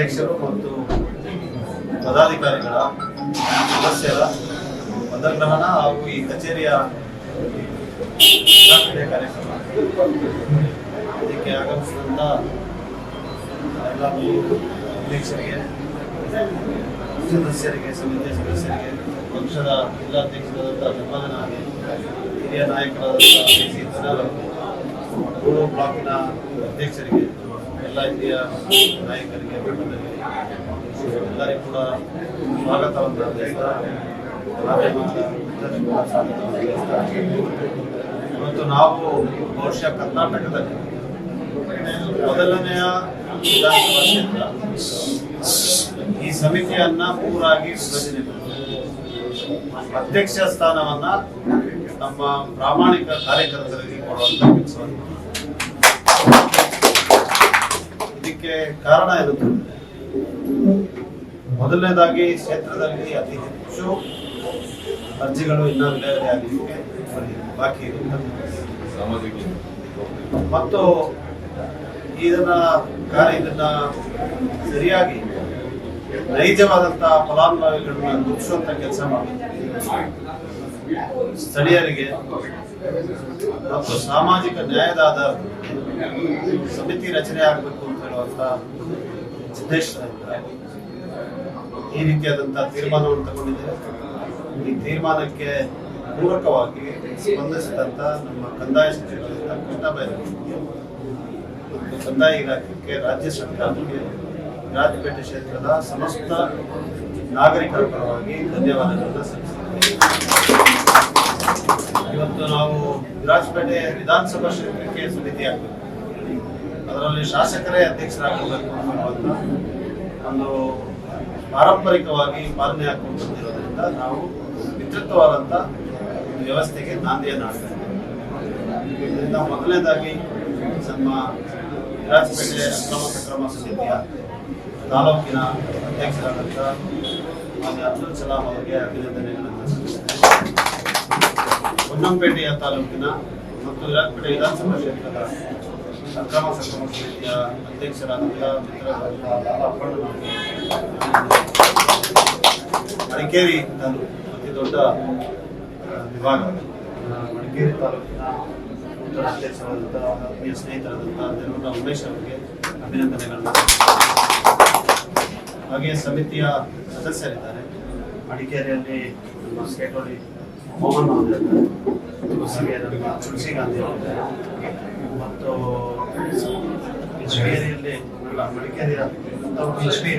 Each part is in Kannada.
ಅಧ್ಯಕ್ಷರು ಮತ್ತು ಪದಾಧಿಕಾರಿಗಳ ಸದಸ್ಯರ ಪದಗ್ರಹಣ ಹಾಗೂ ಈ ಕಚೇರಿಯ ಕಾರ್ಯಕ್ರಮ. ಇದಕ್ಕೆ ಆಗಮಿಸಿದಂಥ ಎಲ್ಲ ಅಧ್ಯಕ್ಷರಿಗೆ, ಸದಸ್ಯರಿಗೆ, ಸಮಿತಿಯ ಸದಸ್ಯರಿಗೆ, ಪಕ್ಷದ ಜಿಲ್ಲಾಧ್ಯಕ್ಷರಾದಂಥ ಜಪಾಲನ ಹಿರಿಯ ನಾಯಕರಾದಂಥ ಸಿ ಬ್ಲಾಕಿನ ಅಧ್ಯಕ್ಷರಿಗೆ ಎಲ್ಲ ಹಿರಿಯ ನಾಯಕರಿಗೆ ಎಲ್ಲರಿಗೂ ಕೂಡ ಸ್ವಾಗತವನ್ನು ಬಯಸ್ತಾ ಇವತ್ತು ನಾವು ಬಹುಶಃ ಕರ್ನಾಟಕದಲ್ಲಿ ಮೊದಲನೆಯ ಈ ಸಮಿತಿಯನ್ನ ಪೂರಾಗಿ ವಿಭಜನೆ. ಅಧ್ಯಕ್ಷ ಸ್ಥಾನವನ್ನ ನಮ್ಮ ಪ್ರಾಮಾಣಿಕ ಕಾರ್ಯಕರ್ತರಿಗೆ ಕೊಡುವಂತ ಕೆಲಸವನ್ನು. ಇದಕ್ಕೆ ಕಾರಣ ಇರುತ್ತೆ. ಮೊದಲನೇದಾಗಿ ಕ್ಷೇತ್ರದಲ್ಲಿ ಅತಿ ಹೆಚ್ಚು ಅರ್ಜಿಗಳು ಇನ್ನೂ ವಿಲೇವಾರಿ ಆಗಲಿಕ್ಕೆ ಬಾಕಿ ಮತ್ತು ಇದನ್ನ ಕಾರ್ಯ ಇದನ್ನ ಸರಿಯಾಗಿ ನೈಜವಾದಂತಹ ಫಲಾನುಭವಿಗಳನ್ನ ಗುರುತಿಸುವಂತ ಕೆಲಸ ಮಾಡುತ್ತೆ ಸ್ಥಳೀಯರಿಗೆ ಮತ್ತು ಸಾಮಾಜಿಕ ನ್ಯಾಯದಾದ ಸಮಿತಿ ರಚನೆ ಆಗಬೇಕು ಅಂತ ಉದ್ದೇಶದಿಂದ ಈ ರೀತಿಯಾದಂತಹ ತೀರ್ಮಾನವನ್ನು ತಗೊಂಡಿದ್ದೇವೆ ಈ ತೀರ್ಮಾನಕ್ಕೆ ಪೂರಕವಾಗಿ ಸ್ಪಂದಿಸಿದಂತ ನಮ್ಮ ಕಂದಾಯ ಸಚಿವರಾದ ಕೃಷ್ಣಬೈರ ಮತ್ತು ಕಂದಾಯ ಇಲಾಖೆಗೆ ರಾಜ್ಯ ಸರ್ಕಾರಕ್ಕೆ ರಾಜಪೇಟೆ ಕ್ಷೇತ್ರದ ಸಮಸ್ತ ನಾಗರಿಕರ ಪರವಾಗಿ ಧನ್ಯವಾದಗಳನ್ನು ಸಲ್ಲಿಸಿದ್ದೇವೆ ಇವತ್ತು ನಾವು ರಾಜಪೇಟೆ ವಿಧಾನಸಭಾ ಕ್ಷೇತ್ರಕ್ಕೆ ಸಮಿತಿ ಆಗಬೇಕು ಅದರಲ್ಲಿ ಶಾಸಕರೇ ಅಧ್ಯಕ್ಷರಾಗಬೇಕು ಅನ್ನುವಂಥ ಒಂದು ಪಾರಂಪರಿಕವಾಗಿ ಪಾಲನೆ ಹಾಕೊಂಡು ಬಂದಿರೋದ್ರಿಂದ ನಾವು ವಿದ್ಯುತ್ವಾದಂಥ ಒಂದು ವ್ಯವಸ್ಥೆಗೆ ನಾಂದಿಯನ್ನು ಇದ್ದೇವೆ ಇದರಿಂದ ಮೊದಲನೇದಾಗಿ ನಮ್ಮ ವಿರಾಜಪೇಟೆ ಅಕ್ರಮ ಸಕ್ರಮ ಸಮಿತಿಯ ತಾಲೂಕಿನ ಅಧ್ಯಕ್ಷರಾದಂಥ ಮಾನ್ಯ ಅಬ್ದುಲ್ ಸಲಾಂ ಅವರಿಗೆ ಅಭಿನಂದನೆಗಳನ್ನು ಹೊನ್ನಂಪೇಟೆಯ ತಾಲೂಕಿನ ಮತ್ತು ವಿರಾಜಪೇಟೆ ವಿಧಾನಸಭಾ ಕ್ಷೇತ್ರದ ಅಕ್ರಮ ಸಕ್ರಮ ಸಮಿತಿಯ ಅಧ್ಯಕ್ಷರಾದಂಥ ಮಿತ್ರರಾದಂಥ ಮಡಿಕೇರಿ ತಾಲೂಕು ಅತಿ ದೊಡ್ಡ ವಿಭಾಗ. ಮಡಿಕೇರಿ ತಾಲೂಕಿನ ನೂತನ ಆತ್ಮೀಯ ಸ್ನೇಹಿತರಾದಂಥ ದೇವರ ಉಮೇಶ್ ಅವರಿಗೆ ಅಭಿನಂದನೆಗಳನ್ನು ಹಾಗೆ ಸಮಿತಿಯ ಸದಸ್ಯರಿದ್ದಾರೆ. ಮಡಿಕೇರಿಯಲ್ಲಿ ನಮ್ಮ ಸ್ಟೇಟೋಡಿ ಮೋಹನ್ ಅವರಿದ್ದಾರೆ ತುಳಸಿ ಗಾಂಧಿ ಅವರಿದ್ದಾರೆ ಮತ್ತು ಮಡಿಕೇರಿಯಲ್ಲಿ ಅಲ್ಲ, ಮಡಿಕೇರಿಯ ಲಕ್ಷ್ಮೀ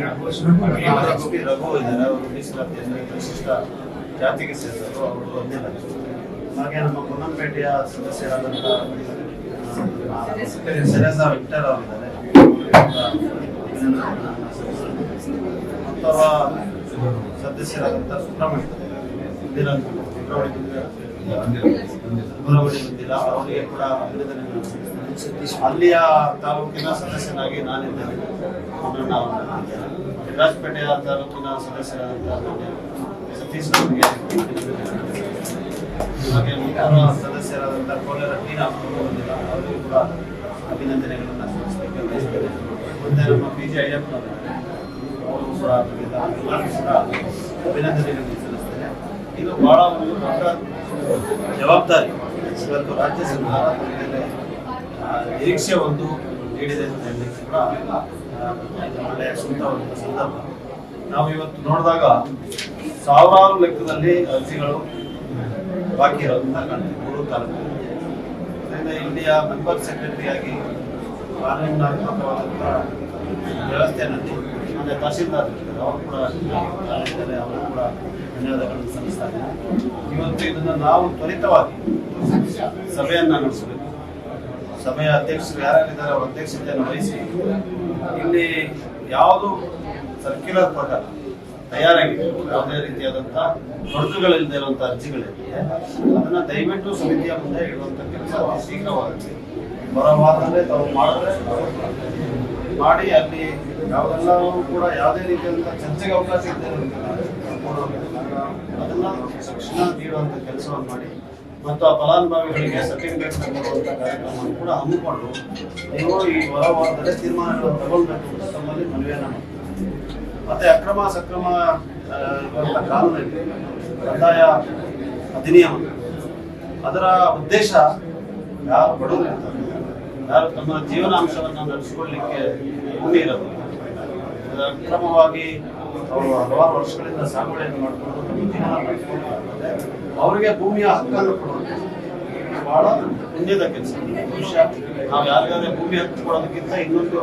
ರಘು ಇದ್ದಾರೆ. ಅವರು ಮೀಸಲಾತಿಯಲ್ಲಿ ವಿಶಿಷ್ಟ ಜಾತಿಗೆ ಸೇರಿದರು ಅವರು ಬಂದಿಲ್ಲ. ಹಾಗೆ ನಮ್ಮ ಪೊನ್ನಂಪೇಟೆಯ ಸದಸ್ಯರಾದಂಥ ಸೆರೆಸಾ ವಿಕ್ಟರ್ ಅವರಿದ್ದಾರೆ ಸದಸ್ಯರಾದಂಥ ಸುಬ್ರಹ್ಮಣ್ಯ. ಬಂದಿಲ್ಲ ಅವರಿಗೆ ಕೂಡ. ಅಲ್ಲಿಯ ತಾಲೂಕಿನ ಸದಸ್ಯನಾಗಿ ನಾನಿದ್ದೇನೆ. ರಾಜಪೇಟೆಯ ತಾಲೂಕಿನ ಸದಸ್ಯರಾದಂಥ ಸತೀಶ್ ಹಾಗೆ ಮುಂತಾದ ಸದಸ್ಯರಾದಂಥ ಕೋಲಾರ ಟೀನಾ ಬಂದಿಲ್ಲ. ಅವರಿಗೂ ಕೂಡ ಅಭಿನಂದನೆಗಳನ್ನು ಮುಂದೆ ನಮ್ಮ ಪಿ ಜಿ ಅವರು ಕೂಡ ಸಲ್ಲಿಸ್ತೇನೆ ಇದು ಬಹಳ ಒಂದು ದೊಡ್ಡ ಜವಾಬ್ದಾರಿ. ಇವತ್ತು ರಾಜ್ಯ ಸರ್ಕಾರ ನಿರೀಕ್ಷೆ ಒಂದು ನೀಡಿದೆ ಅಂತ ಹೇಳಲಿಕ್ಕೆ ಕೂಡ ಒಳ್ಳೆಯ ಸೂಕ್ತವಾದಂಥ ಸಂದರ್ಭ. ನಾವು ಇವತ್ತು ನೋಡಿದಾಗ ಸಾವಿರಾರು ಲೆಕ್ಕದಲ್ಲಿ ಅರ್ಜಿಗಳು ಬಾಕಿ ಇರೋದನ್ನ ಕಾಣ್ತೀವಿ ಮೂರು ತಾಲೂಕು. ಅದರಿಂದ ಇಲ್ಲಿಯ ಮೆಂಬರ್ ಸೆಕ್ರೆಟರಿಯಾಗಿ ಕಾನೂನಾತ್ಮಕವಾದಂಥ ವ್ಯವಸ್ಥೆಯಲ್ಲಿ ತಹಶೀಲ್ದಾರ್ ಇರ್ತಾರೆ, ಅವರು ಕೂಡ ಅವರು ಕೂಡ ಧನ್ಯವಾದಗಳನ್ನು ಸಲ್ಲಿಸ್ತಾ ಇವತ್ತು ಇದನ್ನು ನಾವು ತ್ವರಿತವಾಗಿ ಸಭೆಯನ್ನು ನಡೆಸಬೇಕು. ಸಭೆಯ ಅಧ್ಯಕ್ಷರು ಯಾರ್ಯಾರಿದ್ದಾರೆ, ಅವರ ಅಧ್ಯಕ್ಷತೆಯನ್ನು ವಹಿಸಿ. ಇಲ್ಲಿ ಯಾವುದು ಸರ್ಕ್ಯುಲರ್ ಪ್ರಕಾರ ತಯಾರಾಗಿದೆ. ಯಾವುದೇ ರೀತಿಯಾದಂಥ ತೊಡಕುಗಳಿಲ್ಲದೆ ಇರುವಂಥ ಅರ್ಜಿಗಳಿದೆ. ಅದನ್ನ ದಯವಿಟ್ಟು ಸಮಿತಿಯ ಮುಂದೆ ಇಡುವಂಥ ಕೆಲಸ ಶೀಘ್ರವಾಗುತ್ತೆ ಹೊರವಾದಲ್ಲೇ ತಾವು ಮಾಡಿದ್ರೆ ಮಾಡಿ, ಅಲ್ಲಿ ಯಾವುದೆಲ್ಲವೂ ಕೂಡ ಯಾವುದೇ ರೀತಿಯಾದಂಥ ಚರ್ಚೆಗೆ ಅವಕಾಶ ಇದ್ದೇ ಅದನ್ನ ತಕ್ಷಣ ನೀಡುವಂಥ ಕೆಲಸವನ್ನು ಮಾಡಿ ಮತ್ತು ಆ ಫಲಾನುಭವಿಗಳಿಗೆ ಸರ್ಟಿಫಿಕೇಟ್ ಕೊಡುವಂಥ ಕಾರ್ಯಕ್ರಮವನ್ನು ಕೂಡ ಹಮ್ಮಿಕೊಂಡು ನೀವು ಈ ಹೊರ ತೀರ್ಮಾನಗಳನ್ನು ತಗೊಳ್ಬೇಕು ಅಂತ ತಮ್ಮಲ್ಲಿ ಮನವಿಯನ್ನು ಮಾಡ್ತೀವಿ ಮತ್ತೆ ಅಕ್ರಮ ಸಕ್ರಮ ಕಾನೂನಲ್ಲಿ ಕಂದಾಯ ಅಧಿನಿಯಮ ಅದರ ಉದ್ದೇಶ ಯಾರು ಬಡವರು ಇರ್ತಾರೆ ಯಾರು ತಮ್ಮ ಜೀವನಾಂಶವನ್ನು ನಡೆಸಿಕೊಳ್ಳಿಕ್ಕೆ ಭೂಮಿ ಇರೋದು ಅಕ್ರಮವಾಗಿ ಅವರು ಹಲವಾರು ವರ್ಷಗಳಿಂದ ಸಾಗುವಳಿಯನ್ನು ಮಾಡಿಕೊಂಡು. ಅವರಿಗೆ ಭೂಮಿಯ ಹಕ್ಕನ್ನು ಕೊಡೋದು ಬಹಳ ಹಿಂದಿದ ಕೆಲಸ ಬಹುಶಃ ನಾವು ಯಾರಿಗಾದ್ರೆ ಭೂಮಿ ಹಕ್ಕು ಕೊಡೋದಕ್ಕಿಂತ ಇನ್ನೊಂದು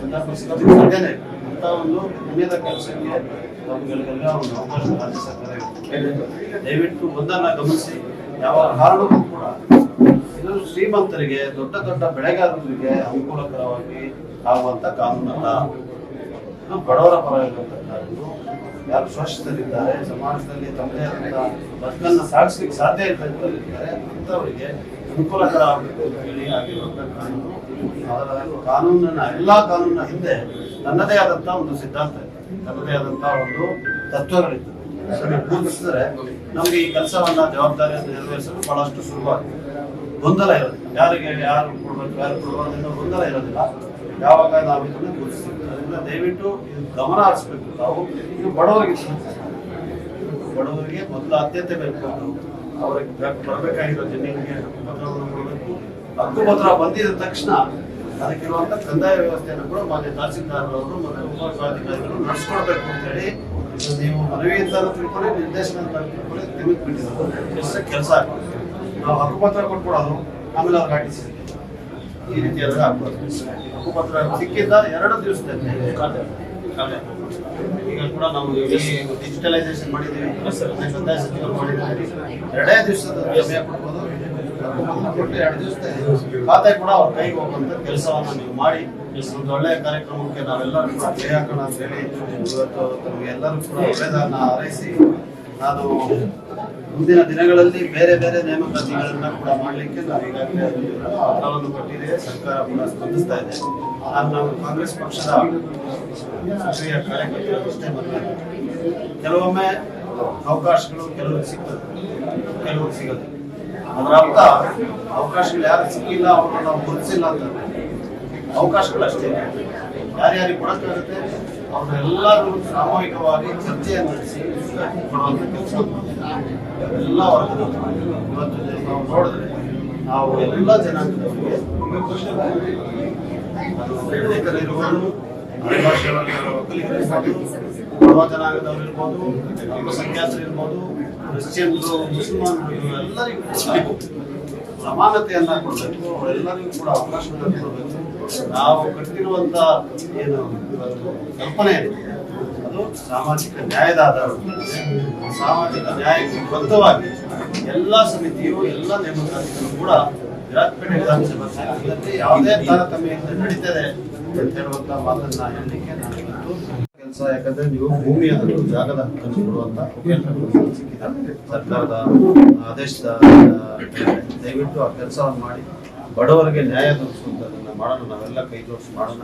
ಸಂದರ್ಭ ಸಾಧ್ಯನೇ ಅಂತ ಒಂದು ಹಿಂದಿದ ಕೆಲಸಕ್ಕೆ ನಮ್ಗಳಿಗೆಲ್ಲ ಒಂದು ಅವಕಾಶ ರಾಜ್ಯ ಸರ್ಕಾರ. ದಯವಿಟ್ಟು ಒಂದನ್ನ ಗಮನಿಸಿ ಯಾವ ಕಾರಣಕ್ಕೂ ಕೂಡ ಇದು ಶ್ರೀಮಂತರಿಗೆ, ದೊಡ್ಡ ದೊಡ್ಡ ಬೆಳೆಗಾರರಿಗೆ ಅನುಕೂಲಕರವಾಗಿ ಆಗುವಂತ ಕಾನೂನಲ್ಲ ಇದು ಬಡವರ ಪರ ಇರುವಂತ ಕಾನೂನು ಯಾರು ಸ್ವಚ್ಛದಲ್ಲಿದ್ದಾರೆ ಸಮಾಜದಲ್ಲಿ ತಮ್ಮದೇ ಆದ ಬದುಕನ್ನು ಸಾಗಿಸ್ಲಿಕ್ಕೆ ಸಾಧ್ಯ ಇರ್ತಕ್ಕಂಥದ್ದಿದ್ದಾರೆ ಅಂಥವರಿಗೆ ಅನುಕೂಲಕರ ಆಗಬೇಕು ಅಂತ ಹೇಳಿ ಆಗಿರುವಂಥ ಕಾನೂನು. ಅದರ ಕಾನೂನಿನ ಎಲ್ಲಾ ಕಾನೂನಿನ ಹಿಂದೆ ತನ್ನದೇ ಆದಂತ ಒಂದು ಸಿದ್ಧಾಂತ ಇದೆ. ತನ್ನದೇ ಆದಂತ ಒಂದು ತತ್ವಗಳಿರ್ತದೆ ಪೂಜಿಸಿದ್ರೆ ನಮಗೆ ಈ ಕೆಲಸವನ್ನ ಜವಾಬ್ದಾರಿಯನ್ನು ನೆರವೇರಿಸಲು ಬಹಳಷ್ಟು ಸುಲಭವಾಗಿದೆ ಗೊಂದಲ ಇರೋದಿಲ್ಲ. ಯಾರಿಗೆ ಯಾರು ಕೊಡ್ಬೇಕು, ಯಾರು ಕೊಡಬಾರ್ದು ಗೊಂದಲ ಇರೋದಿಲ್ಲ. ಯಾವಾಗ ನಾವು ಇದನ್ನು ಗುರುತಿಸ್ತೀವಿ. ದಯವಿಟ್ಟು ಇದು ಗಮನ ಹರಿಸ್ಬೇಕು. ತಾವು ಇದು ಬಡವರಿಗೆ. ಬಡವರಿಗೆ ಮೊದಲು ಆದ್ಯತೆ ಬೇಕು ಅವರಿಗೆ ಬೇಕು- ಬರಬೇಕಾಗಿರೋ ಜನರಿಗೆ ಹಕ್ಕುಪತ್ರವನ್ನು ಕೊಡಬೇಕು. ಹಕ್ಕುಪತ್ರ ಬಂದಿದ ತಕ್ಷಣ ಅದಕ್ಕಿರುವಂತ ಕಂದಾಯ ವ್ಯವಸ್ಥೆಯನ್ನು ಕೂಡ ಮಾನ್ಯ ತಹಸೀಲ್ದಾರರವರು ಮತ್ತೆ ಉಪವಿಭಾಗಾಧಿಕಾರಿಗಳು ನಡೆಸ್ಕೊಡ್ಬೇಕು ಅಂತ ಹೇಳಿ ನೀವು ಮನವಿ ಅಂತ ತಿಳ್ಕೊಳ್ಳಿ ನಿರ್ದೇಶನ ತಿಳ್ಕೊಳ್ಳಿ ನಿಮಗೆ ಬಿಟ್ಟಿರೋದು ಕೆಲಸ ಆಗ್ತದೆ ನಾವು ಹಕ್ಕುಪತ್ರ ಕೊಟ್ಬಿಡೋದು, ಆಮೇಲೆ ಅವ್ರು ಹಾಕಿಸಿ. ಈ ರೀತಿ ಎಲ್ಲ ಹಕ್ಕುಪತ್ರ ಸಿಕ್ಕಿದ್ದ ಎರಡು ದಿವಸದಲ್ಲಿ ಈಗ ಕೂಡ ನಾವು ಡಿಜಿಟಲೈಸೇಷನ್ ಮಾಡಿದ್ದೀವಿ. ಕಂದಾಯ ಸಚಿವರು ಮಾಡಿದ್ದೀವಿ ಎರಡೇ ದಿವಸದ ಸಮಯ ಕೊಡ್ಬೋದು. ಕೊಟ್ಟು ಎರಡು ದಿವಸದಲ್ಲಿ ಖಾತೆ ಕೂಡ ಅವ್ರ ಕೈಗೆ ಹೋಗುವಂತ ಕೆಲಸವನ್ನು ನೀವು ಮಾಡಿ. ಒಂದು ಒಳ್ಳೆಯ ಕಾರ್ಯಕ್ರಮಕ್ಕೆ ನಾವೆಲ್ಲರೂ ಕೂಡ ಕೈ ಹಾಕೋಣ ಅಂತ ಹೇಳಿ ಇವತ್ತು ತಮಗೆ ಎಲ್ಲರೂ ಕೂಡ ಒಳ್ಳೆಯದನ್ನ ಹಾರೈಸಿ ನಾನು ಮುಂದಿನ ದಿನಗಳಲ್ಲಿ ಬೇರೆ ಬೇರೆ ನೇಮಕಾತಿಗಳನ್ನ ಕೂಡ ಮಾಡಲಿಕ್ಕೆ ನಾವು ಈಗಾಗಲೇ ಪತ್ರವನ್ನು ಕೊಟ್ಟಿದ್ದೇವೆ. ಸರ್ಕಾರ ಕೂಡ ಸ್ಪಂದಿಸ್ತಾ ಇದೆ. ನಾವು ಕಾಂಗ್ರೆಸ್ ಪಕ್ಷದ ಸಕ್ರಿಯ ಕಾರ್ಯಕರ್ತರಷ್ಟೇ ಮತ್ತೆ ಕೆಲವೊಮ್ಮೆ ಅವಕಾಶಗಳು ಕೆಲವರು ಸಿಗ್ತದೆ. ಕೆಲವರು ಸಿಗುತ್ತೆ ಅದರ ಅರ್ಥ ಅವಕಾಶಗಳು ಯಾರು ಸಿಕ್ಕಿಲ್ಲ, ಅವ್ರನ್ನ ನಾವು ಗುರುತಿಸಿಲ್ಲ ಅಂತ ಅವಕಾಶಗಳು ಅಷ್ಟೇ. ಯಾರ್ಯಾರಿಗೆ ಕೊಡಕ್ಕಾಗುತ್ತೆ? ಅವ್ರನ್ನೆಲ್ಲರೂ ಸಾಮೂಹಿಕವಾಗಿ ಚರ್ಚೆಯನ್ನು ನಡೆಸಿ ಕೊಡುವಂತ ಕೆಲಸ. ಎಲ್ಲ ವರ್ಗದ ಇವತ್ತು ನಾವು ನೋಡಿದ್ರೆ ನಾವು ಎಲ್ಲ ಜನಾಂಗದವರಿಗೆ ಒಕ್ಕಲಿಗರಿರ್ಬೋದು ಬಡವ ಜನಾಂಗದವರು ಇರ್ಬೋದು ಅಲ್ಪಸಂಖ್ಯಾತರು ಇರ್ಬೋದು, ಕ್ರಿಶ್ಚಿಯನ್ರು, ಮುಸಲ್ಮಾನರು ಎಲ್ಲರಿಗೂ ಸಮಾನತೆಯನ್ನ ಕೊಡಬೇಕು. ಅವರೆಲ್ಲರಿಗೂ ಕೂಡ ಅವಕಾಶವನ್ನು ಕೊಡಬೇಕು. ನಾವು ಕಟ್ಟಿರುವಂತ ಏನು ಇವತ್ತು ಕಲ್ಪನೆ ಏನಿದೆ ಅದು ಸಾಮಾಜಿಕ ನ್ಯಾಯದ ಆಧಾರ ಸಾಮಾಜಿಕ ನ್ಯಾಯಕ್ಕೆ ಬದ್ಧವಾಗಿ ಎಲ್ಲ ಸಮಿತಿಯು, ಎಲ್ಲ ನೇಮಕಾತಿಗಳು ಕೂಡ ವಿರಾಟ್ಪೇಟೆ ವಿಧಾನಸಭಾ ಕ್ಷೇತ್ರದಲ್ಲಿ ಯಾವುದೇ ತಾರತಮ್ಯ ನಡೀತದೆ ಅಂತ ಹೇಳುವಂತ ಮಾತನ್ನ ಹೇಳಲಿಕ್ಕೆ ನಾನು ಕೆಲಸ, ಯಾಕಂದ್ರೆ ನೀವು ಭೂಮಿ ಅದರ ಜಾಗದ ಹಕ್ಕನ್ನು ಕೊಡುವಂತ ಸರ್ಕಾರದ ಆದೇಶದ, ದಯವಿಟ್ಟು ಆ ಕೆಲಸವನ್ನು ಮಾಡಿ. ಬಡವರಿಗೆ ನ್ಯಾಯ ದೊರಕಿಸುವಂತದನ್ನ ಮಾಡೋಣ ನಾವೆಲ್ಲ ಕೈ ಜೋಡಿಸಿ ಮಾಡೋಣ.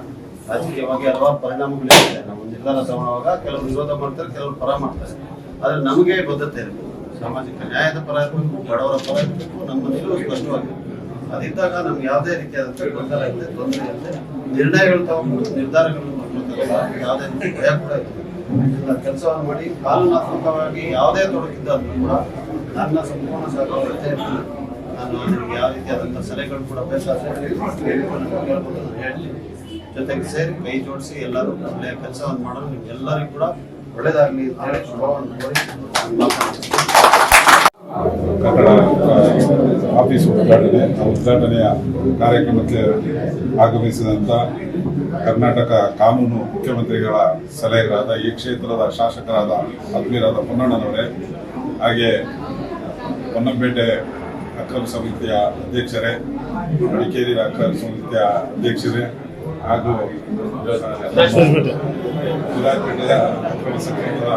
ರಾಜಕೀಯವಾಗಿ ಹಲವಾರು ಪರಿಣಾಮಗಳಿದೆ ನಾವು ನಿರ್ಧಾರ ತಗೊಳ್ಳುವಾಗ ಕೆಲವರು ವಿರೋಧ ಮಾಡ್ತಾರೆ, ಕೆಲವರು ಪರ ಮಾಡ್ತಾರೆ. ಆದ್ರೆ ನಮಗೆ ಬದ್ಧತೆ ಇರಬೇಕು. ಸಾಮಾಜಿಕ ನ್ಯಾಯದ ಪರ ಇರಬೇಕು, ಬಡವರ ಪರ ಇರಬೇಕು, ನಮ್ಮ ನಿಲುವು ಸ್ಪಷ್ಟವಾಗಿರಬೇಕು. ಅದಿದ್ದಾಗ ನಮ್ಗೆ ಯಾವುದೇ ರೀತಿಯಾದಂಥ ಗೊಂದಲ ಇಲ್ಲದೆ, ತೊಂದರೆ ಇಲ್ಲದೆ ನಿರ್ಣಯಗಳು ತಗೊಂಡು ನಿರ್ಧಾರಗಳನ್ನು ಯಾವುದೇ ಕೂಡ ಕೆಲಸವನ್ನು ಮಾಡಿ ಕಾನೂನಾತ್ಮಕವಾಗಿ ಯಾವುದೇ ತೊಡಗಿದ್ದಾದ್ರೂ ಕೂಡ ನನ್ನ ಸಂಪೂರ್ಣ ಸಹಕಾರ ನಾನು ನಿಮಗೆ ಯಾವ ರೀತಿಯಾದಂಥ ಸಲಹೆಗಳು ಕೂಡ ಬೇಕಾದ್ರೆ ಹೇಳಿ ಜೊತೆಗೆ ಸೇರಿ ಕೈ ಜೋಡಿಸಿ ಎಲ್ಲರೂ ಒಳ್ಳೆಯ ಕೆಲಸವನ್ನು ಮಾಡಲು ನಿಮ್ಗೆಲ್ಲರಿಗೂ ಕೂಡ ಒಳ್ಳೇದಾಗಲಿ ಅಂತ ಹೇಳಿ. ಕಟ್ಟಡ ಆಫೀಸ್ ಉದ್ಘಾಟನೆ ಉದ್ಘಾಟನೆಯ ಕಾರ್ಯಕ್ರಮಕ್ಕೆ ಆಗಮಿಸಿದಂಥ ಕರ್ನಾಟಕ ಕಾನೂನು ಮುಖ್ಯಮಂತ್ರಿಗಳ ಸಲಹೆಗಳಾದ ಈ ಕ್ಷೇತ್ರದ ಶಾಸಕರಾದ ಅಗ್ನಿರಾದ ಪೊನ್ನಣ್ಣನವರೇ, ಹಾಗೆ ಪೊನ್ನಂಪೇಟೆ ಅಕ್ರಮ ಸಮಿತಿಯ ಅಧ್ಯಕ್ಷರೇ, ಮಡಿಕೇರಿ ಅಕ್ರಮ ಸಮಿತಿಯ ಅಧ್ಯಕ್ಷರೇ, ಹಾಗೂ ವಿರಾಜಪೇಟೆಯ ಅಕ್ರಮ ಸಮಿತಿಯ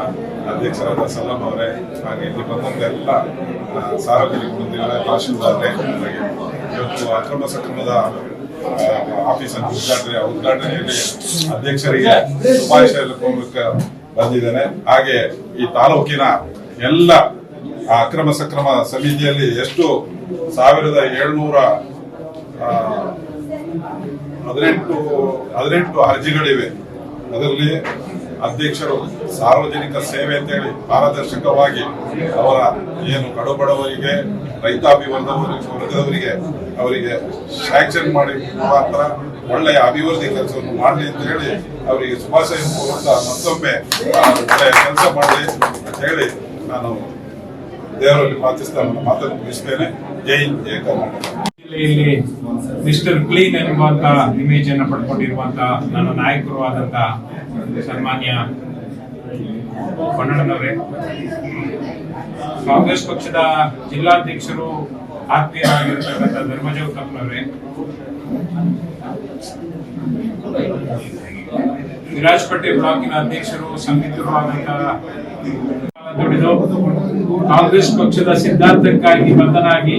ಅಧ್ಯಕ್ಷರಾದ ಸಲಂ ಅವರೇ, ಹಾಗೆ ಇಲ್ಲಿ ಬಂದಂತ ಎಲ್ಲ ಸಾರ್ವಜನಿಕ ತಹಶೀಲ್ದಾರ್ರೆ ಇವತ್ತು ಅಕ್ರಮ ಸಕ್ರಮದ ಆ, ಆಫೀಸನ್ನು ಉದ್ಘಾಟನೆ ಉದ್ಘಾಟನೆಯಲ್ಲಿ ಅಧ್ಯಕ್ಷರಿಗೆ ಶುಭಾಶಯ ಕೋರ್ಲಿಕ್ಕೆ ಬಂದಿದ್ದೇನೆ. ಹಾಗೆ ಈ ತಾಲೂಕಿನ ಎಲ್ಲ ಅಕ್ರಮ ಸಕ್ರಮ ಸಮಿತಿಯಲ್ಲಿ ಎಷ್ಟು ಸಾವಿರದ ಏಳ್ನೂರ ಹದಿನೆಂಟು ಹದಿನೆಂಟು ಅರ್ಜಿಗಳಿವೆ. ಅದರಲ್ಲಿ ಅಧ್ಯಕ್ಷರು ಸಾರ್ವಜನಿಕ ಸೇವೆ ಅಂತ ಹೇಳಿ ಪಾರದರ್ಶಕವಾಗಿ ಅವರ ಏನು ಕಡುಬಡವರಿಗೆ ರೈತಾಪಿ ವರ್ಗದವರಿಗೆ ಅವರಿಗೆ ಶಾಂಕ್ಷನ್ ಮಾಡಿ ಮುಖಾಂತರ ಒಳ್ಳೆಯ ಅಭಿವೃದ್ಧಿ ಕೆಲಸವನ್ನು ಮಾಡಲಿ ಅಂತ ಹೇಳಿ ಅವರಿಗೆ ಶುಭಾಶಯ ಮೂಲಕ ಮತ್ತೊಮ್ಮೆ ಕೆಲಸ ಮಾಡಲಿ ಅಂತ ಹೇಳಿ ನಾನು ದೇವರಲ್ಲಿ ಪ್ರಾರ್ಥಿಸ್ತಾ ಮಾತನ್ನು ಮುಗಿಸ್ತೇನೆ. ಜೈ ಹಿಂದ್, ಜೈ ಕರ್ನಾಟಕ. ಜಿಲ್ಲೆಯಲ್ಲಿ ಮಿಸ್ಟರ್ ಕ್ಲೀನ್ ಎನ್ನುವಂತ ಇಮೇಜ್ ಅನ್ನು ಪಡ್ಕೊಂಡಿರುವಂತ ನನ್ನ ನಾಯಕರು ಆದಂತ ಸನ್ಮಾನ್ಯ ಪಣ್ಣಣ್ಣನವರೇ ಕಾಂಗ್ರೆಸ್ ಪಕ್ಷದ ಜಿಲ್ಲಾಧ್ಯಕ್ಷರು ಆತ್ಮೀಯರಾಗಿರ್ತಕ್ಕಂಥ ಧರ್ಮಜ ಉತ್ತಮ್ನವರೇ ವಿರಾಜಪೇಟೆ ಬ್ಲಾಕಿನ ಅಧ್ಯಕ್ಷರು ಸಂಗೀತರಾದಂತಹ ಕಾಂಗ್ರೆಸ್ ಪಕ್ಷದ ಸಿದ್ಧಾಂತಕ್ಕಾಗಿ ಬದ್ಧನಾಗಿ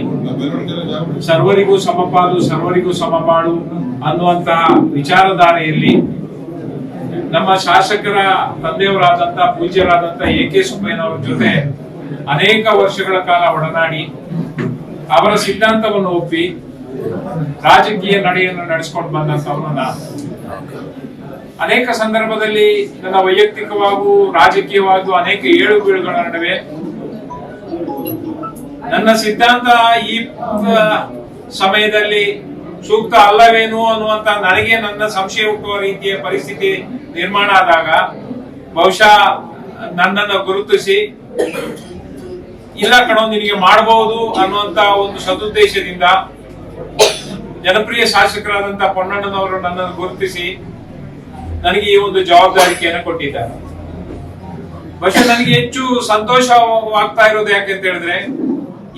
ಸರ್ವರಿಗೂ ಸಮಪಾಲು, ಸರ್ವರಿಗೂ ಸಮಪಾಡು ಅನ್ನುವಂತಹ ವಿಚಾರಧಾರೆಯಲ್ಲಿ ನಮ್ಮ ಶಾಸಕರ ತಂದೆಯವರಾದಂತ ಪೂಜ್ಯರಾದಂತ ಎ ಕೆ ಸುಬ್ಬಯ್ಯನವರ ಜೊತೆ ಅನೇಕ ವರ್ಷಗಳ ಕಾಲ ಒಡನಾಡಿ ಅವರ ಸಿದ್ಧಾಂತವನ್ನು ಒಪ್ಪಿ ರಾಜಕೀಯ ನಡೆಯನ್ನು ನಡೆಸಿಕೊಂಡು ಬಂದಂತವನು ನಾನು. ಅನೇಕ ಸಂದರ್ಭದಲ್ಲಿ ನನ್ನ ವೈಯಕ್ತಿಕವಾಗೂ ರಾಜಕೀಯವಾಗೂ ಅನೇಕ ಏಳು ಬೀಳುಗಳ ನಡುವೆ ನನ್ನ ಸಿದ್ಧಾಂತ ಈ ಸಮಯದಲ್ಲಿ ಸೂಕ್ತ ಅಲ್ಲವೇನು ಅನ್ನುವಂತ ನನಗೆ ನನ್ನ ಸಂಶಯ ಹುಟ್ಟುವ ರೀತಿಯ ಪರಿಸ್ಥಿತಿ ನಿರ್ಮಾಣ ಆದಾಗ ಬಹುಶಃ ನನ್ನನ್ನು ಗುರುತಿಸಿ, ಇಲ್ಲ ಕಣೋ, ನಿನಗೆ ಮಾಡಬಹುದು ಅನ್ನುವಂತ ಒಂದು ಸದುದ್ದೇಶದಿಂದ ಜನಪ್ರಿಯ ಶಾಸಕರಾದಂತ ಪೊನ್ನಣ್ಣನವರು ನನ್ನನ್ನು ಗುರುತಿಸಿ ನನಗೆ ಈ ಒಂದು ಜವಾಬ್ದಾರಿಕೆಯನ್ನು ಕೊಟ್ಟಿದ್ದಾರೆ. ಬಹುಶಃ ನನಗೆ ಹೆಚ್ಚು ಸಂತೋಷವಾಗ್ತಾ ಇರೋದು ಯಾಕೆಂತ ಹೇಳಿದ್ರೆ,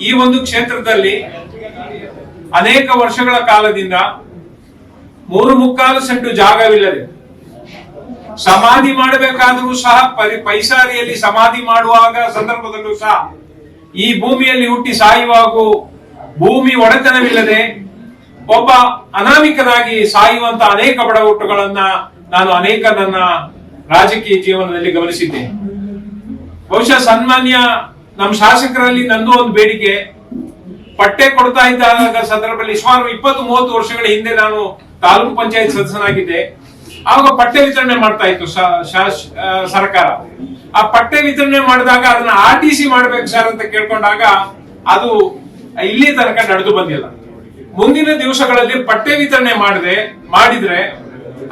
ಈ ಒಂದು ಕ್ಷೇತ್ರದಲ್ಲಿ ಅನೇಕ ವರ್ಷಗಳ ಕಾಲದಿಂದ ಮೂರು ಮುಕ್ಕಾಲು ಸೆಂಟು ಜಾಗವಿಲ್ಲದೆ ಸಮಾಧಿ ಮಾಡಬೇಕಾದರೂ ಸಹ ಪೈಸಾರಿಯಲ್ಲಿ ಸಮಾಧಿ ಮಾಡುವಾಗ ಸಂದರ್ಭದಲ್ಲೂ ಸಹ ಈ ಭೂಮಿಯಲ್ಲಿ ಹುಟ್ಟಿ ಸಾಯುವಾಗೂ ಭೂಮಿ ಒಡೆತನವಿಲ್ಲದೆ ಒಬ್ಬ ಅನಾಮಿಕನಾಗಿ ಸಾಯುವಂತ ಅನೇಕ ಬಡ ಹುಟ್ಟುಗಳನ್ನ ನಾನು ಅನೇಕ ನನ್ನ ರಾಜಕೀಯ ಜೀವನದಲ್ಲಿ ಗಮನಿಸಿದ್ದೇನೆ ಬಹುಶಃ ಸನ್ಮಾನ್ಯ ನಮ್ಮ ಶಾಸಕರಲ್ಲಿ ನಂದು ಒಂದು ಬೇಡಿಕೆ. ಪಟ್ಟೆ ಕೊಡ್ತಾ ಇದ್ದ ಸಂದರ್ಭದಲ್ಲಿ ಸುಮಾರು ಇಪ್ಪತ್ತು, ಮೂವತ್ತು ವರ್ಷಗಳ ಹಿಂದೆ ನಾನು ತಾಲೂಕು ಪಂಚಾಯತ್ ಸದಸ್ಯನಾಗಿದ್ದೆ. ಆವಾಗ ಪಟ್ಟೆ ವಿತರಣೆ ಮಾಡ್ತಾ ಇತ್ತು ಸರ್ಕಾರ. ಆ ಪಟ್ಟೆ ವಿತರಣೆ ಮಾಡಿದಾಗ ಅದನ್ನ ಆರ್ ಟಿ ಸಿ ಮಾಡ್ಬೇಕು ಸರ್ ಅಂತ ಕೇಳ್ಕೊಂಡಾಗ ಅದು ಇಲ್ಲಿ ತನಕ ನಡೆದು ಬಂದಿಲ್ಲ. ಮುಂದಿನ ದಿವಸಗಳಲ್ಲಿ ಪಟ್ಟೆ ವಿತರಣೆ ಮಾಡದೆ, ಮಾಡಿದ್ರೆ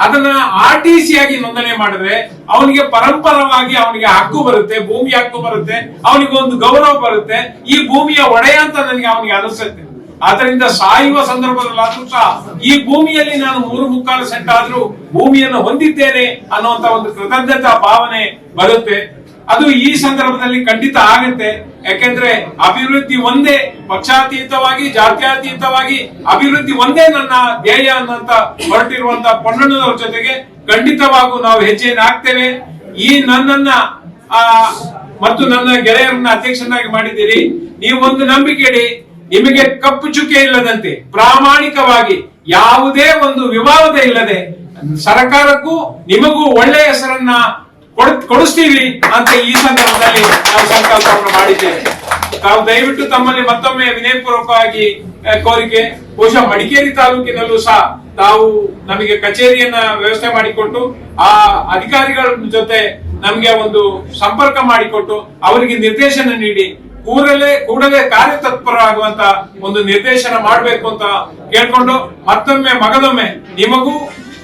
ಅದನ್ನ ಆರ್ ಟಿ ಸಿ ಆಗಿ ನೋಂದಣಿ ಮಾಡಿದ್ರೆ ಅವನಿಗೆ ಪರಂಪರವಾಗಿ ಅವನಿಗೆ ಹಕ್ಕು ಬರುತ್ತೆ ಭೂಮಿ ಹಕ್ಕು ಬರುತ್ತೆ ಅವನಿಗೆ ಒಂದು ಗೌರವ ಬರುತ್ತೆ, ಈ ಭೂಮಿಯ ಒಡೆಯ ಅಂತ ನನಗೆ ಅವನಿಗೆ ಅನಿಸುತ್ತೆ. ಆದ್ರಿಂದ ಸಾಯುವ ಸಂದರ್ಭದಲ್ಲಾದ್ರೂ ಸಹ ಈ ಭೂಮಿಯಲ್ಲಿ ನಾನು ಮೂರು ಮುಕ್ಕಾಲು ಸೆಂಟ್ ಆದ್ರೂ ಭೂಮಿಯನ್ನು ಹೊಂದಿದ್ದೇನೆ ಅನ್ನುವಂತ ಒಂದು ಕೃತಜ್ಞತಾ ಭಾವನೆ ಬರುತ್ತೆ. ಅದು ಈ ಸಂದರ್ಭದಲ್ಲಿ ಖಂಡಿತ ಆಗುತ್ತೆ. ಯಾಕೆಂದ್ರೆ ಅಭಿವೃದ್ಧಿ ಒಂದೇ, ಪಕ್ಷಾತೀತವಾಗಿ, ಜಾತ್ಯಾತೀತವಾಗಿ ಅಭಿವೃದ್ಧಿ ಒಂದೇ ನನ್ನ ಧ್ಯೇಯ ಅನ್ನಂತ ಹೊರಟಿರುವಂತ ಪೊನ್ನಣ್ಣನವ್ರ ಜೊತೆಗೆ ಖಂಡಿತವಾಗೂ ನಾವು ಹೆಜ್ಜೆಯನ್ನು ಹಾಕ್ತೇವೆ. ಈ ನನ್ನನ್ನ ಮತ್ತು ನನ್ನ ಗೆಳೆಯರನ್ನ ಅಧ್ಯಕ್ಷನಾಗಿ ಮಾಡಿದ್ದೀರಿ. ನೀವು ಒಂದು ನಂಬಿಕೆ ಇಡಿ. ನಿಮಗೆ ಕಪ್ಪು ಚುಕ್ಕೆ ಇಲ್ಲದಂತೆ, ಪ್ರಾಮಾಣಿಕವಾಗಿ ಯಾವುದೇ ಒಂದು ವಿವಾದ ಇಲ್ಲದೆ, ಸರ್ಕಾರಕ್ಕೂ ನಿಮಗೂ ಒಳ್ಳೆಯ ಹೆಸರನ್ನ ಕೊಡ್- ಕೊಡಿಸ್ತೀವಿ ಅಂತ ಈ ಸಂದರ್ಭದಲ್ಲಿ ನಾವು ಸಂಕಲ್ಪವನ್ನು ಮಾಡಿದ್ದೇವೆ. ತಾವು ದಯವಿಟ್ಟು ತಮ್ಮಲ್ಲಿ ಮತ್ತೊಮ್ಮೆ ವಿನಯಪೂರ್ವಕವಾಗಿ ಕೋರಿಕೆ, ಬಹುಶಃ ಮಡಿಕೇರಿ ತಾಲೂಕಿನಲ್ಲೂ ಸಹ ತಾವು ನಮಗೆ ಕಚೇರಿಯನ್ನ ವ್ಯವಸ್ಥೆ ಮಾಡಿಕೊಟ್ಟು, ಆ ಅಧಿಕಾರಿಗಳ ಜೊತೆ ನಮಗೆ ಒಂದು ಸಂಪರ್ಕ ಮಾಡಿಕೊಟ್ಟು, ಅವರಿಗೆ ನಿರ್ದೇಶನ ನೀಡಿ ಕೂಡಲೇ ಕೂಡಲೇ ಕಾರ್ಯತತ್ಪರರಾಗುವಂತ ಒಂದು ನಿರ್ದೇಶನ ಮಾಡಬೇಕು ಅಂತ ಕೇಳ್ಕೊಂಡು ಮತ್ತೊಮ್ಮೆ ಮಗದೊಮ್ಮೆ ನಿಮಗೂ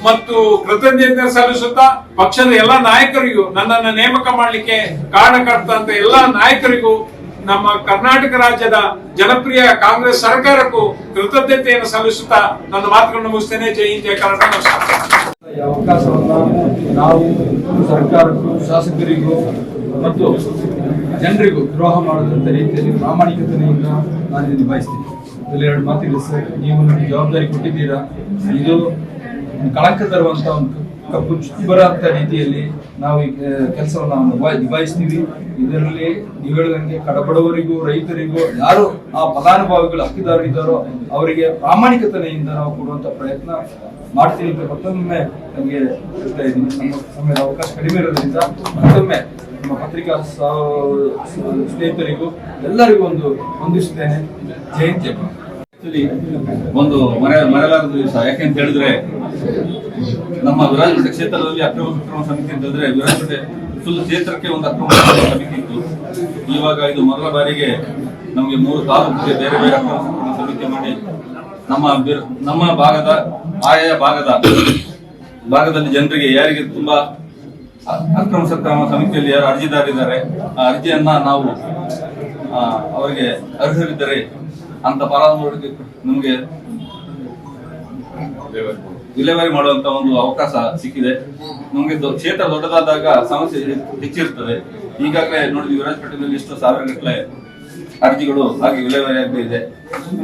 ಮತ್ತು ಕೃತಜ್ಞತೆ ಸಲ್ಲಿಸುತ್ತಾ ಪಕ್ಷದ ಎಲ್ಲಾ ನಾಯಕರಿಗೂ ನನ್ನನ್ನು ನೇಮಕ ಮಾಡಲಿಕ್ಕೆ ಕಾರಣಕರ್ತ ಅಂತ ಎಲ್ಲಾ ನಾಯಕರಿಗೂ ನಮ್ಮ ಕರ್ನಾಟಕ ರಾಜ್ಯದ ಜನಪ್ರಿಯ ಕಾಂಗ್ರೆಸ್ ಸರ್ಕಾರಕ್ಕೂ ಕೃತಜ್ಞತೆಯನ್ನು ಸಲ್ಲಿಸುತ್ತಾ ನನ್ನ ಮಾತುಗಳನ್ನು ಮುಗಿಸ್ತೇನೆ. ಜೈ ಹಿಂದ್, ಜೈ ಕರ್ನಾಟಕ. ಅವಕಾಶವನ್ನ ನಾವು ಸರ್ಕಾರಕ್ಕೂ ಶಾಸಕರಿಗೂ ಮತ್ತು ಜನರಿಗೂ ದ್ರೋಹ ಮಾಡದಂತ ರೀತಿಯಲ್ಲಿ ಪ್ರಾಮಾಣಿಕತೆಯಿಂದ ನಾನು ನಿಭಾಯಿಸ್ತೀನಿ. ಇದರಲ್ಲಿ ಎರಡು ಮಾತಿಲ್ಲ ಸರ್. ನೀವು ನನಗೆ ಜವಾಬ್ದಾರಿ ಕೊಟ್ಟಿದ್ದೀರಾ? ಇದು ಕಳಕ ತರುವಂತ ಒಂದು ಕಪ್ಪು ಚುಚ್ಚಿ ಬರೋಂಥ ರೀತಿಯಲ್ಲಿ ನಾವು ಈ ಕೆಲಸವನ್ನು ನಿಭಾಯಿ ನಿಭಾಯಿಸ್ತೀವಿ. ಇದರಲ್ಲಿ ನೀವು ಹೇಳಿದಂಗೆ ಕಡಬಡವರಿಗೂ, ರೈತರಿಗೂ, ಯಾರು ಆ ಫಲಾನುಭವಿಗಳು ಹಕ್ಕಿದಾರರಿದ್ದಾರೋ ಅವರಿಗೆ ಪ್ರಾಮಾಣಿಕತೆಯಿಂದ ನಾವು ಕೊಡುವಂಥ ಪ್ರಯತ್ನ ಮಾಡ್ತೀವಿ ಅಂತ ಮತ್ತೊಮ್ಮೆ ನಮಗೆ ಹೇಳ್ತಾ ಇದ್ದೀನಿ. ಅವಕಾಶ ಕಡಿಮೆ ಇರೋದ್ರಿಂದ ಮತ್ತೊಮ್ಮೆ ನಮ್ಮ ಪತ್ರಿಕಾ ಸ್ನೇಹಿತರಿಗೂ ಎಲ್ಲರಿಗೂ ಒಂದು ಹೊಂದಿಸುತ್ತೇನೆ ಜಯಂತಿ ಹಬ್ಬ ಒಂದು ಮರೆ ಮರೆಯಲಾರದ ದಿವಸ ಯಾಕೆಂತ ಹೇಳಿದ್ರೆ, ನಮ್ಮ ವಿರಾಜಪೇಟೆ ಕ್ಷೇತ್ರದಲ್ಲಿ ಅಕ್ರಮ ಸಕ್ರಮ ಸಮಿತಿ ಅಂತ ಹೇಳಿದ್ರೆ ವಿರಾಜಪೇಟೆ ಫುಲ್ ಕ್ಷೇತ್ರಕ್ಕೆ ಒಂದು ಅಕ್ರಮ ಸಮಿತಿ ಇತ್ತು. ಇವಾಗ ಇದು ಮೊದಲ ಬಾರಿಗೆ ನಮಗೆ ಮೂರು ತಾಲೂಕಿಗೆ ಬೇರೆ ಬೇರೆ ಅಕ್ರಮ ಸಮಿತಿ ಮಾಡಿ, ನಮ್ಮ ನಮ್ಮ ಭಾಗದ, ಆಯಾ ಭಾಗದ, ಭಾಗದಲ್ಲಿ ಜನರಿಗೆ ಯಾರಿಗೆ ತುಂಬಾ ಅಕ್ರಮ ಸಕ್ರಮ ಸಮಿತಿಯಲ್ಲಿ ಯಾರು ಅರ್ಜಿದಾರಿದ್ದಾರೆ, ಆ ಅರ್ಜಿಯನ್ನ ನಾವು ಅವರಿಗೆ ಅರ್ಹರಿದ್ದರೆ ಅಂತ ಫಲಾನುಭವಿಗೆ ನಮಗೆ ವಿಲೇವಾರಿ ಮಾಡುವಂತ ಒಂದು ಅವಕಾಶ ಸಿಕ್ಕಿದೆ. ನಮಗೆ ಕ್ಷೇತ್ರ ದೊಡ್ಡದಾದಾಗ ಸಮಸ್ಯೆ ಹೆಚ್ಚಿರ್ತದೆ. ಈಗಾಗಲೇ ನೋಡಿದ್ವಿ ವಿರಾಜಪಟ್ಟಣದಲ್ಲಿ ಇಷ್ಟು ಸಾವಿರ ಅರ್ಜಿಗಳು ಹಾಗೆ ವಿಲೇವಾರಿ ಆಗಿದೆ ಇದೆ.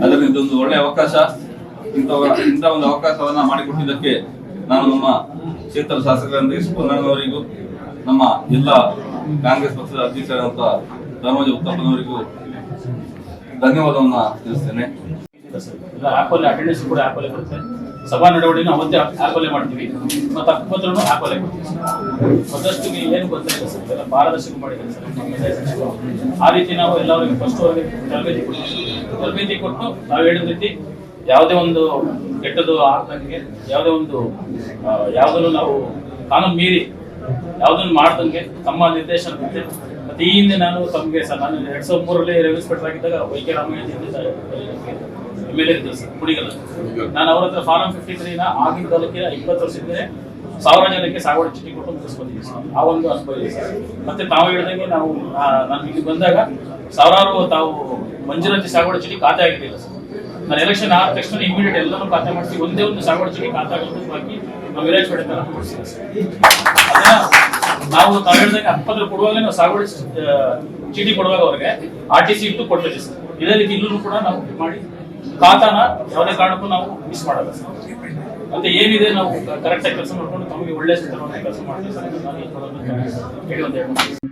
ಅದರಿಂದ ಇದೊಂದು ಒಳ್ಳೆ ಅವಕಾಶ. ಇಂಥ ಇಂಥ ಒಂದು ಅವಕಾಶವನ್ನ ಮಾಡಿಕೊಟ್ಟಿದ್ದಕ್ಕೆ ನಾನು ನಮ್ಮ ಕ್ಷೇತ್ರ ಶಾಸಕರಿಂದ ಪೊನ್ನಣ್ಣನವರಿಗೂ ನಮ್ಮ ಜಿಲ್ಲಾ ಕಾಂಗ್ರೆಸ್ ಪಕ್ಷದ ಅಧ್ಯಕ್ಷರಾದಂತ ಧರ್ಮಜ ಉತ್ತಪ್ಪನವರಿಗೂ ಧನ್ಯವಾದವನ್ನ ತಿಳಿಸ್ತೇನೆ. ಆ್ಯಪಲ್ಲಿ ಅಟೆಂಡೆನ್ಸ್ ಕೂಡ ಸಭಾ ನಡವಳಿನ ಅವತ್ತೇ ಆ್ಯಪಲ್ಲೇ ಮಾಡ್ತೀವಿ. ಮತ್ತು ಹಕ್ಕುಪತ್ರನೂ ಆ್ಯಪಲ್ಲೇ ಕೊಡ್ತೀವಿ ಮತ್ತಷ್ಟು ಏನು ಗೊತ್ತಿಲ್ಲ ಸರ್. ಎಲ್ಲ ಪಾರದರ್ಶಕ ಮಾಡಿದ್ದಾರೆ ಸರ್. ಆ ರೀತಿ ನಾವು ಎಲ್ಲರಿಗೂ ಫಸ್ಟ್ ಅವರಿಗೆ ತರಬೇತಿ ಕೊಡ್ತೀವಿ. ತರಬೇತಿ ಕೊಟ್ಟು ನಾವು ಹೇಳಿದ ರೀತಿ ಯಾವುದೇ ಒಂದು ಕೆಟ್ಟದ್ದು ಆಗ್ದಂಗೆ ಯಾವುದೇ ಒಂದು ಯಾವುದನ್ನು ನಾವು ಕಾನೂನು ಮೀರಿ, ಯಾವುದನ್ನು ಮಾಡ್ದಂಗೆ ತಮ್ಮ ನಿರ್ದೇಶನದಂತೆ ಮತ್ತೆ ಈ ಹಿಂದೆ ನಾನು ತಮಗೆ ಸರ್ ನಾನು ಎರಡ್ ಸಾವಿರದ ಮೂರರಲ್ಲಿ ಇನ್ಸ್ಪೆಕ್ಟರ್ ಆಗಿದ್ದಾಗ ವೈ ಕೆ ರಾಮಯ್ಯ ಇದ್ದರು ಸರ್ ಕುಡಿಗಲ್ಲ ನಾನು ಅವ್ರ ಹತ್ರ ಫಾರಂ ಫಿಫ್ಟಿ ತ್ರೀನ ಆಗಿನ ಕಾಲಕ್ಕೆ ಇಪ್ಪತ್ತು ವರ್ಷದಿಂದ ಸಾವಿರ ಜನಕ್ಕೆ ಸಾಗುವಳಿ ಚೀಟಿ ಕೊಟ್ಟು ಮುಗಿಸ್ಕೊಂಡಿದ್ದೀವಿ ಸರ್. ಆ ಒಂದು ಅನುಭವ ಇದೆ ಸರ್. ಮತ್ತೆ ತಾವು ಹೇಳ್ದಂಗೆ ನಾವು ನಾನು ಇಲ್ಲಿ ಬಂದಾಗ ಸಾವಿರಾರು ತಾವು ಮಂಜೂರಾತಿ ಸಾಗುವಳಿ ಚೀಟಿ ಖಾತೆ ಆಗಿರಲಿಲ್ಲ ಸರ್. ನಾನು ಎಲೆಕ್ಷನ್ ಆದ ತಕ್ಷಣ ಇಮಿಡಿಯೇಟ್ ಎಲ್ಲರೂ ಖಾತೆ ಮಾಡಿಸಿ ಒಂದೇ ಒಂದು ಸಾವಿರ ಜೊತೆ ಖಾತೆ ಹಾಕಿ ನಾವು ವಿರಾಜ್ ತರ ಕೊಡ್ತೀವಿ ಸರ್ ಅದನ್ನ ನಾವು ಹೇಳಿದಂಗೆ ಹಕ್ಕಪತ್ರ ಕೊಡುವಾಗ ನಾವು ಆ, ಚೀಟಿ ಕೊಡುವಾಗ ಅವ್ರಿಗೆ ಆರ್ ಟಿ ಸಿ ಇಟ್ಟು ಕೊಡ್ತೀವಿ ಸರ್. ಇದೇ ರೀತಿ ಇಲ್ಲೂ ಕೂಡ ನಾವು ಮಾಡಿ ಖಾತಾನ ಯಾವುದೇ ಕಾರಣಕ್ಕೂ ನಾವು ಮಿಸ್ ಮಾಡಲ್ಲ ಸರ್. ಮತ್ತೆ ಏನಿದೆ ನಾವು ಕರೆಕ್ಟ್ ಆಗಿ ಕೆಲಸ ಮಾಡ್ಕೊಂಡು ತಮಗೆ ಒಳ್ಳೆ ಕೆಲಸ ಮಾಡ್ತೀವಿ ಸರ್. ಹೇಳಿ ಒಂದು